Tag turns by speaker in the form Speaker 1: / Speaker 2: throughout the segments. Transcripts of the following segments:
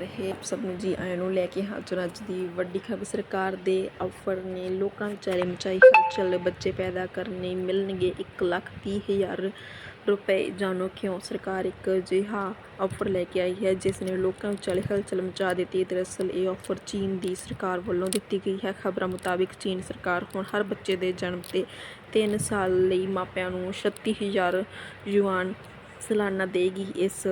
Speaker 1: ਰਹੇ ਸਭ ਨੂੰ ਜੀ ਆਇਆਂ ਨੂੰ ਲੈ ਕੇ ਹਾਜ਼ਰ ਅੱਜ ਦੀ ਵੱਡੀ ਖਬਰ ਸਰਕਾਰ ਦੇ ਆਫਰ ਨੇ ਲੋਕਾਂ ਵਿਚਾਲੇ ਮਚਾਈ ਹਲਚਲ, ਬੱਚੇ ਪੈਦਾ ਕਰਨੇ ਮਿਲਣਗੇ 1 ਲੱਖ ਤੀਹ ਹਜ਼ਾਰ ਰੁਪਏ। ਜਾਣੋ ਕਿਉਂ ਸਰਕਾਰ ਇੱਕ ਅਜਿਹਾ ਆਫਰ ਲੈ ਕੇ ਆਈ ਹੈ, ਜਿਸ ਨੇ ਲੋਕਾਂ ਵਿਚਾਲੇ ਹਲਚਲ ਮਚਾ ਦਿੱਤੀ ਦਰਅਸਲ ਇਹ ਆਫਰ ਚੀਨ ਦੀ ਸਰਕਾਰ ਵੱਲੋਂ ਦਿੱਤੀ ਗਈ ਹੈ। ਖਬਰਾਂ ਮੁਤਾਬਿਕ ਚੀਨ ਸਰਕਾਰ ਹੁਣ ਹਰ ਬੱਚੇ ਦੇ ਜਨਮ ਤੇ 3 ਸਾਲ ਲਈ ਮਾਪਿਆਂ ਨੂੰ 36000 ਯੂਆਨ ਸਾਲਾਨਾ ਦੇਗੀ। ਇਸ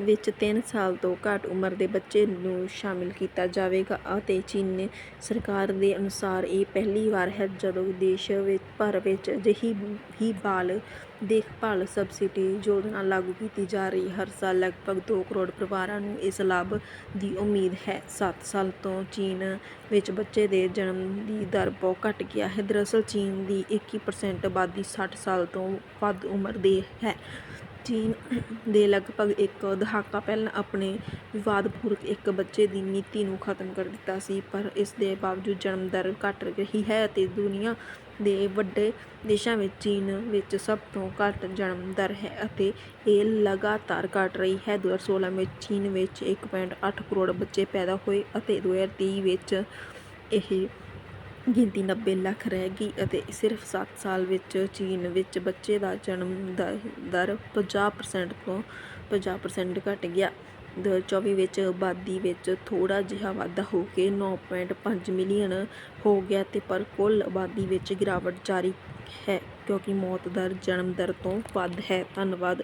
Speaker 1: ਵਿੱਚ ਤਿੰਨ ਸਾਲ ਤੋਂ ਘੱਟ ਉਮਰ ਦੇ ਬੱਚੇ ਨੂੰ ਸ਼ਾਮਿਲ ਕੀਤਾ ਜਾਵੇਗਾ ਅਤੇ ਚੀਨ ਸਰਕਾਰ ਦੇ ਅਨੁਸਾਰ ਇਹ ਪਹਿਲੀ ਵਾਰ ਹੈ ਜਦੋਂ ਦੇਸ਼ ਵਿੱਚ ਭਰ ਵਿੱਚ ਅਜਿਹੀ ਹੀ ਬਾਲ ਦੇਖਭਾਲ ਸਬਸਿਡੀ ਯੋਜਨਾ ਲਾਗੂ ਕੀਤੀ ਜਾ ਰਹੀ ਹਰ ਸਾਲ ਲਗਭਗ 2 ਕਰੋੜ ਪਰਿਵਾਰਾਂ ਨੂੰ ਇਸ ਲਾਭ ਦੀ ਉਮੀਦ ਹੈ। 7 ਸਾਲ ਤੋਂ ਚੀਨ ਵਿੱਚ ਬੱਚੇ ਦੇ ਜਨਮ ਦੀ ਦਰ ਬਹੁਤ ਘਟ ਗਿਆ ਹੈ। ਦਰਅਸਲ, ਚੀਨ ਦੀ 21% ਆਬਾਦੀ 60 ਸਾਲ ਤੋਂ ਵੱਧ ਉਮਰ ਦੀ ਹੈ। ਚੀਨ ਦੇ ਲਗਭਗ ਇੱਕ ਦਹਾਕਾ ਪਹਿਲਾਂ ਆਪਣੇ ਵਿਵਾਦਪੂਰਕ ਇੱਕ ਬੱਚੇ ਦੀ ਨੀਤੀ ਨੂੰ ਖਤਮ ਕਰ ਦਿੱਤਾ ਸੀ, ਪਰ ਇਸ ਦੇ ਬਾਵਜੂਦ ਜਨਮ ਦਰ ਘਟ ਰਹੀ ਹੈ ਅਤੇ ਦੁਨੀਆ ਦੇ ਵੱਡੇ ਦੇਸ਼ਾਂ ਵਿੱਚ ਚੀਨ ਵਿੱਚ ਸਭ ਤੋਂ ਘੱਟ ਜਨਮ ਦਰ ਹੈ ਅਤੇ ਇਹ ਲਗਾਤਾਰ ਘਟ ਰਹੀ ਹੈ। 2016 ਵਿੱਚ ਚੀਨ ਵਿੱਚ 1.8 ਕਰੋੜ ਬੱਚੇ ਪੈਦਾ ਹੋਏ ਅਤੇ 2023 ਵਿੱਚ ਇਹ ਗਿਣਤੀ 90 ਲੱਖ ਰਹਿ ਗਈ ਅਤੇ ਸਿਰਫ 7 ਸਾਲ ਵਿੱਚ ਚੀਨ ਵਿੱਚ ਬੱਚੇ ਦਾ ਜਨਮ ਦ- ਦਰ 50% ਤੋਂ 50% ਘਟ ਗਿਆ। 2024 ਵਿੱਚ ਆਬਾਦੀ ਵਿੱਚ ਥੋੜਾ ਜਿਹਾ ਵਾਧਾ ਹੋ ਕੇ 9.5 ਮਿਲੀਅਨ ਹੋ ਗਿਆ ਤੇ ਪਰ ਕੁੱਲ ਆਬਾਦੀ ਵਿੱਚ ਗਿਰਾਵਟ ਜਾਰੀ ਹੈ ਕਿਉਂਕਿ ਮੌਤ ਦਰ ਜਨਮ ਦਰ ਤੋਂ ਵੱਧ ਹੈ। ਧੰਨਵਾਦ।